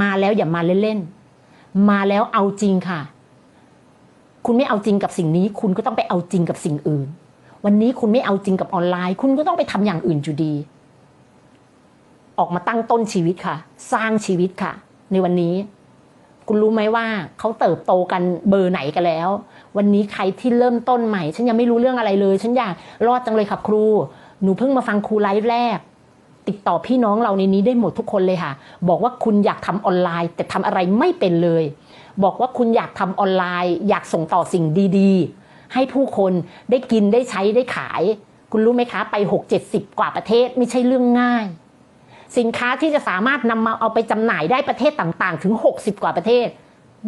มาแล้วอย่ามาเล่นๆ มาแล้วเอาจริงค่ะ คุณไม่เอาจริงกับสิ่งนี้ คุณก็ต้องไปเอาจริงกับสิ่งอื่น วันนี้คุณไม่เอาจริงกับออนไลน์ คุณก็ต้องไปทำอย่างอื่นอยู่ดี ออกมาตั้งต้นชีวิตค่ะ สร้างชีวิตค่ะ ในวันนี้ คุณรู้ไหมว่าเขาเติบโตกันเบอร์ไหนกันแล้ว วันนี้ใครที่เริ่มต้นใหม่ ฉันยังไม่รู้เรื่องอะไรเลย ฉันอยากรอดจังเลยค่ะครู หนูเพิ่งมาฟังครูไลฟ์แรก ติดต่อพี่น้องเราในนี้ได้หมดทุกคนเลยค่ะ บอกว่าคุณอยากทำออนไลน์ แต่ทำอะไรไม่เป็นเลย บอกว่าคุณอยากทำออนไลน์ อยากส่งต่อสิ่งดีๆ ให้ผู้คนได้กินได้ใช้ได้ขาย คุณรู้ไหมคะ ไปหกเจ็ดสิบกว่าประเทศไม่ใช่เรื่องง่าย สินค้าที่จะสามารถนำมาเอาไปจำหน่ายได้ประเทศต่างๆ ถึง 60 กว่าประเทศ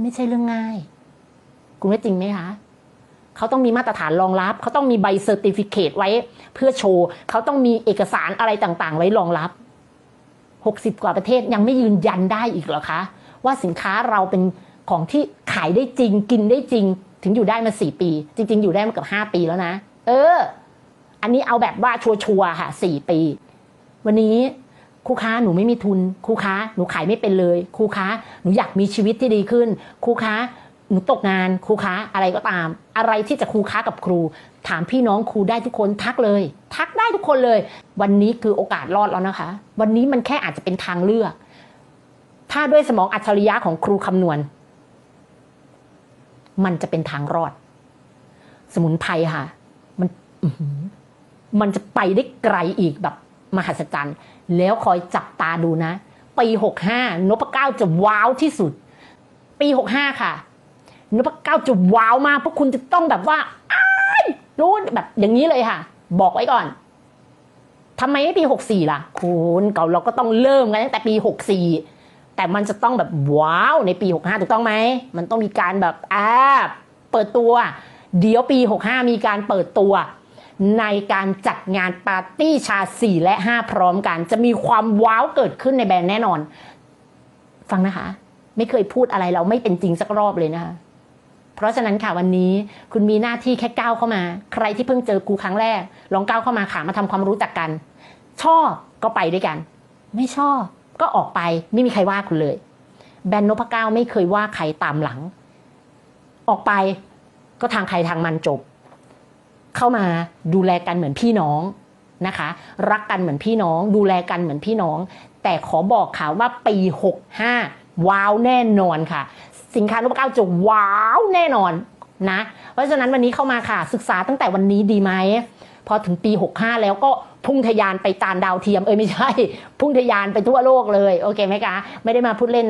ไม่ใช่เรื่องง่าย คุณว่าจริงไหมคะ เขาต้องมีมาตรฐานรองรับ เขาต้องมีใบเซอร์ติฟิเคตไว้ เพื่อโชว์ เขาต้องมีเอกสารอะไรต่างๆ ไว้รองรับ 60 กว่าประเทศยังไม่ยืนยันได้อีกเหรอคะ ว่าสินค้าเราเป็นของที่ขายได้จริง กินได้จริง ถึงอยู่ได้มา 4 ปี จริง ๆ อยู่ได้มากือบ5 ปีแล้วนะ เออ อันนี้เอาแบบว่าชัวร์ๆค่ะ 4 ปี วันนี้ครูค้าหนูไม่มีทุนครูค้าหนูขายไม่เป็นเลยครูค้าหนูอยากมีชีวิตที่ดีขึ้นครูค้า หนูตกงานครูค้าอะไรก็ตาม อะไรที่จะครูค้ากับครู ถามพี่น้องครูได้ทุกคนทักเลย ทักได้ทุกคนเลย วันนี้คือโอกาสรอดแล้วนะคะ วันนี้มันแค่อาจจะเป็นทางเลือก ถ้าด้วยสมองอัจฉริยะของครูคำนวณ มันจะเป็นทางรอด สมุนไพรค่ะ มันมันจะไปได้ไกลอีกแบบมหัศจรรย์ แล้วคอยจับตาดูนะ ปี65นพเก้าจะว้าวที่สุด ปี65ค่ะ นพเก้าจะว้าวมากเพราะคุณจะต้องแบบว่าอ้รู้แบบอย่างนี้เลยค่ะ บอกไว้ก่อนทำไมไม่ปี 64 ล่ะ คุณเก่าเราก็ต้องเริ่มกันตั้งแต่ปี 64 แต่มันจะต้องแบบว้าวในปี 65 ถูกต้องไหม มันต้องมีการแบบอ่าเปิดตัว เดี๋ยวปี 65 มีการเปิดตัว ในการจัดงานปาร์ตี้ชา 4 และ 5 พร้อมกัน จะมีความว้าวเกิดขึ้นในแบรนด์แน่นอน ฟังนะคะ ไม่เคยพูดอะไรเราไม่เป็นจริงสักรอบเลยนะคะ เพราะฉะนั้นค่ะวันนี้คุณมีหน้าที่แค่ก้าวเข้ามา ใครที่เพิ่งเจอกูครั้งแรก ลองก้าวเข้ามาค่ะมาทำความรู้จักกัน ชอบก็ไปด้วยกัน ไม่ชอบก็ออกไปไม่มีใครว่าคุณเลย แบนนพก้าวไม่เคยว่าใครตามหลัง ออกไปก็ทางใครทางมันจบ เข้ามาดูแลกันเหมือนพี่น้องนะคะ รักกันเหมือนพี่น้อง ดูแลกันเหมือนพี่น้อง แต่ขอบอกค่ะว่าปี 65 ว้าวแน่นอนค่ะ สินค้านพเก้าจะว้าวแน่นอนนะ เพราะฉะนั้นวันนี้เข้ามาค่ะศึกษาตั้งแต่วันนี้ดีไหมพอถึงปี 65 แล้วก็พุ่งทะยานไปตานดาวเทียมเอ้ยไม่ใช่ พุ่งทะยานไปทั่วโลกเลย โอเคไหมคะ ไม่ได้มาพูดเล่น